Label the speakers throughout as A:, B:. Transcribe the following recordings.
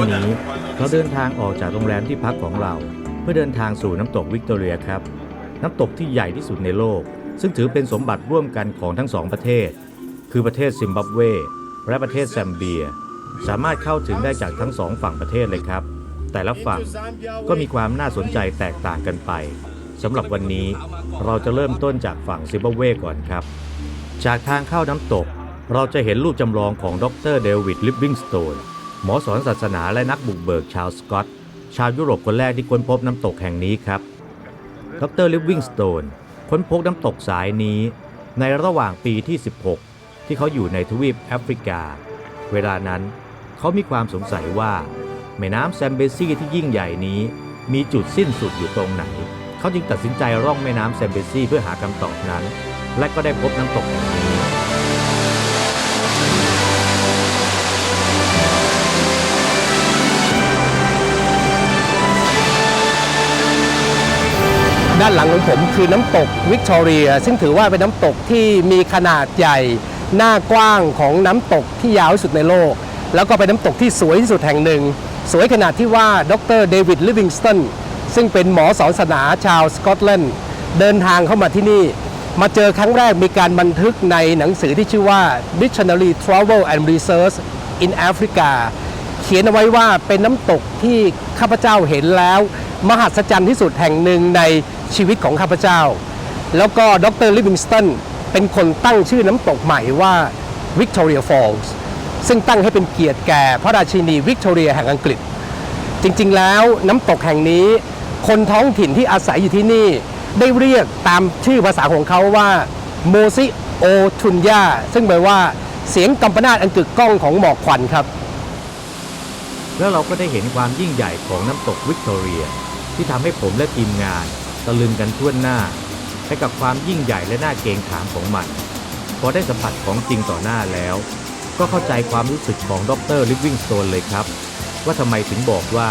A: วันนี้ เราเดินทางออกจากโรงแรมที่พักของเรา เพื่อเดินทางสู่น้ำตกวิกตอเรียครับ น้ำตกที่ใหญ่ที่สุดในโลก ซึ่งถือเป็นสมบัติร่วมกันของทั้งสองประเทศ คือประเทศซิมบับเว และประเทศแซมเบีย สามารถเข้าถึงได้จากทั้งสองฝั่งประเทศเลยครับ แต่ละฝั่งก็มีความน่าสนใจแตกต่างกันไปสำหรับวันนี้เราจะเริ่มต้นจากฝั่งซิมบับเวก่อนครับ จากทางเข้าน้ำตกเราจะเห็นรูปจำลองของดรเดวิดลิฟวิงสโตน หมอสอนศาสนาและนักบุกเบิกชาวสกอต ชาวยุโรปคนแรกที่ค้นพบน้ำตกแห่งนี้ครับ ดรลิฟวิงสโตนค้นพบน้ำตกสายนี้ ในระหว่างปีที่ 16 ที่เขาอยู่ในทวีปแอฟริกา เวลานั้นเขามีความสงสัยว่า แม่น้ำแซมเบซีที่ยิ่งใหญ่นี้ มีจุดสิ้นสุดอยู่ตรงไหน เขาจึงตัดสินใจร่องแม่น้ำแซมเบซีเพื่อหาคำตอบนั้น และก็ได้พบน้ำตกแห่งนี้
B: ด้านหลังของผมคือน้ำตกวิกตอเรีย ซึ่งถือว่าเป็นน้ำตกที่มีขนาดใหญ่ หน้ากว้างของน้ำตกที่ยาวที่สุดในโลก แล้วก็เป็นน้ำตกที่สวยที่สุดแห่งหนึ่ง สวยขนาดที่ว่าดรเดวิดลิวิงสตันซึ่งเป็นหมอสอนศาสนาชาวสกอตแลนด์เดินทางเข้ามาที่นี่ มาเจอครั้งแรกมีการบันทึกในหนังสือที่ชื่อว่า Dictionary Travel and Research in Africa เขียนเอาไว้ว่าเป็นน้ำตกที่ข้าพเจ้าเห็นแล้ว มหัศจรรย์ที่สุดแห่งหนึ่งใน ชีวิตของข้าพเจ้า แล้วก็ดรลิฟวิงสตันเป็นคนตั้งชื่อน้ำตกใหม่ว่า Victoria Falls ซึ่งตั้งให้เป็นเกียรติแก่พระราชินีวิกตอเรียแห่งอังกฤษ จริงๆแล้วน้ำตกแห่งนี้ คนท้องถิ่นที่อาศัยอยู่ที่นี่ ได้เรียกตามชื่อภาษาของเขาว่าโมซิโอทุนยาซึ่งแปลว่าเสียงกำปนาตอันกึกก้องของหมอกควันครับ
A: แล้วเราก็ได้เห็นความยิ่งใหญ่ของน้ำตกวิกตอเรีย ที่ทำให้ผมและทีมงาน ตะลึงกันทั่วหน้าไปกับความยิ่งใหญ่และน่าเกรงขามของมัน พอได้สัมผัสของจริงต่อหน้าแล้ว ก็เข้าใจความรู้สึกของดรลิฟวิงสโตนเลยครับ ว่าทำไมถึงบอกว่า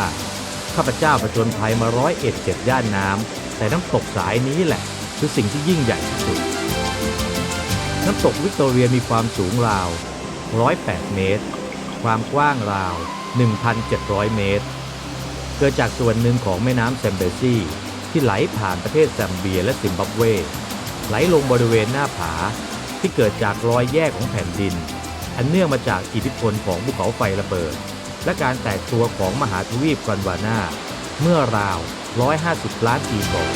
A: ข้าพเจ้าประจนภัยมาร้อยเอ็ดเจ็ดย่านน้ำแต่น้ำตกสายนี้แหละ คือสิ่งที่ยิ่งใหญ่ที่สุด น้ำตกวิกตอเรียมีความสูงราว 108 เมตร ความกว้างราว 1,700 เมตร เกิดจากส่วนหนึ่งของแม่น้ำแซมเบซี ที่ไหลผ่านประเทศแซมเบียและซิมบับเว ไหลลงบริเวณหน้าผาที่เกิดจากรอยแยกของแผ่นดิน อันเนื่องมาจากอิทธิพลของภูเขาไฟระเบิด และการแตกตัวของมหาทวีปกอนวานาเมื่อราว 150 ล้านปีก่อน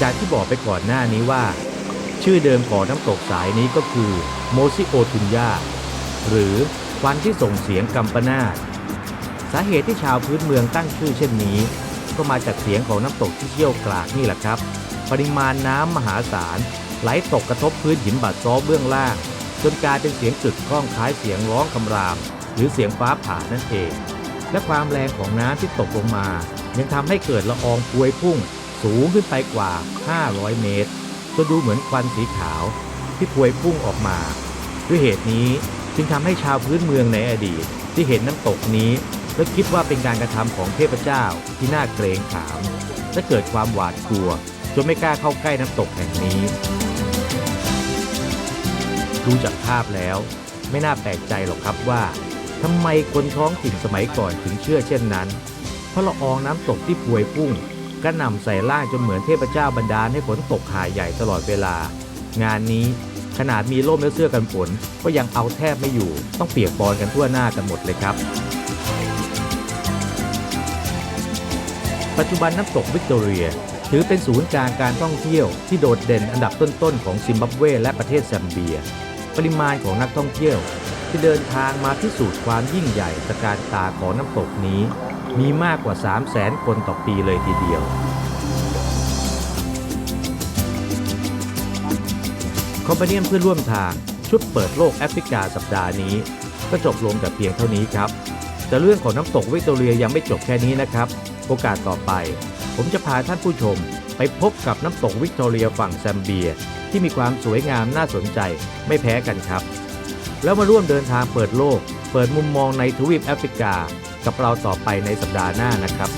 A: จากที่บอกไปก่อนหน้านี้ว่า ชื่อเดิมของน้ำตกสายนี้ก็คือโมซิโอทุนยาหรือควันที่ส่งเสียงกัมปนาต สาเหตุที่ชาวพื้นเมืองตั้งชื่อเช่นนี้ ก็มาจากเสียงของน้ำตกที่เชี่ยวกรากนี่แหละครับ ปริมาณน้ำมหาศาลไหลตกกระทบพื้นหินบาดซ้อเบื้องล่าง จนกลายเป็นเสียงกึกก้องคล้ายเสียงร้องคำราม หรือเสียงฟ้าผ่านั่นเอง และความแรงของน้ำที่ตกลงมา ยังทำให้เกิดละอองพวยพุ่ง สูงขึ้นไปกว่า 500 เมตรจนดูเหมือนควันสีขาวที่พวยพุ่งออกมา ด้วยเหตุนี้จึงทำให้ชาวพื้นเมืองในอดีตที่เห็นน้ำตกนี้ และคิดว่าเป็นการกระทำของเทพเจ้าที่น่าเกรงขาม และเกิดความหวาดกลัวจนไม่กล้าเข้าใกล้น้ำตกแห่งนี้ ดูจากภาพแล้ว ไม่น่าแปลกใจหรอกครับว่าทำไมคนท้องถิ่นสมัยก่อนถึงเชื่อเช่นนั้น เพราะละอองน้ำตกที่พวยพุ่งกระหน่ำใส่ล่างจนเหมือนเทพเจ้าบันดาให้ฝนตกหาใหญ่ตลอดเวลา งานนี้ขนาดมีร่มและเสื้อกันฝนก็ยังเอาแทบไม่อยู่ ต้องเปียกปอนกันทั่วหน้ากันหมดเลยครับ ปัจจุบันน้ำตกวิกตอเรีย ถือเป็นศูนย์กลางการท่องเที่ยวที่โดดเด่นอันดับต้นๆของซิมบับเวและประเทศแซมเบีย ปริมาณของนักท่องเที่ยว ที่เดินทางมาพิสูจน์ความยิ่งใหญ่ตะการตาของน้ำตกนี้ มีมากกว่า 3 0 0แสนคนต่อปีเลยทีเดียว คอมพาเนียมเพื่อนร่วมทางชุดเปิดโลกแอฟริกาสัปดาห์นี้ ก็จบลงแต่เพียงเท่านี้ครับ แต่เรื่องของน้ำตกวิกตอเรียยังไม่จบแค่นี้นะครับ โอกาสต่อไป ผมจะพาท่านผู้ชมไปพบกับน้ำตกวิกตอเรียฝั่งแซมเบีย ที่มีความสวยงามน่าสนใจไม่แพ้กันครับ แล้วมาร่วมเดินทางเปิดโลก เปิดมุมมองในทวีปแอฟริกา กับเราต่อไปในสัปดาห์หน้านะครับ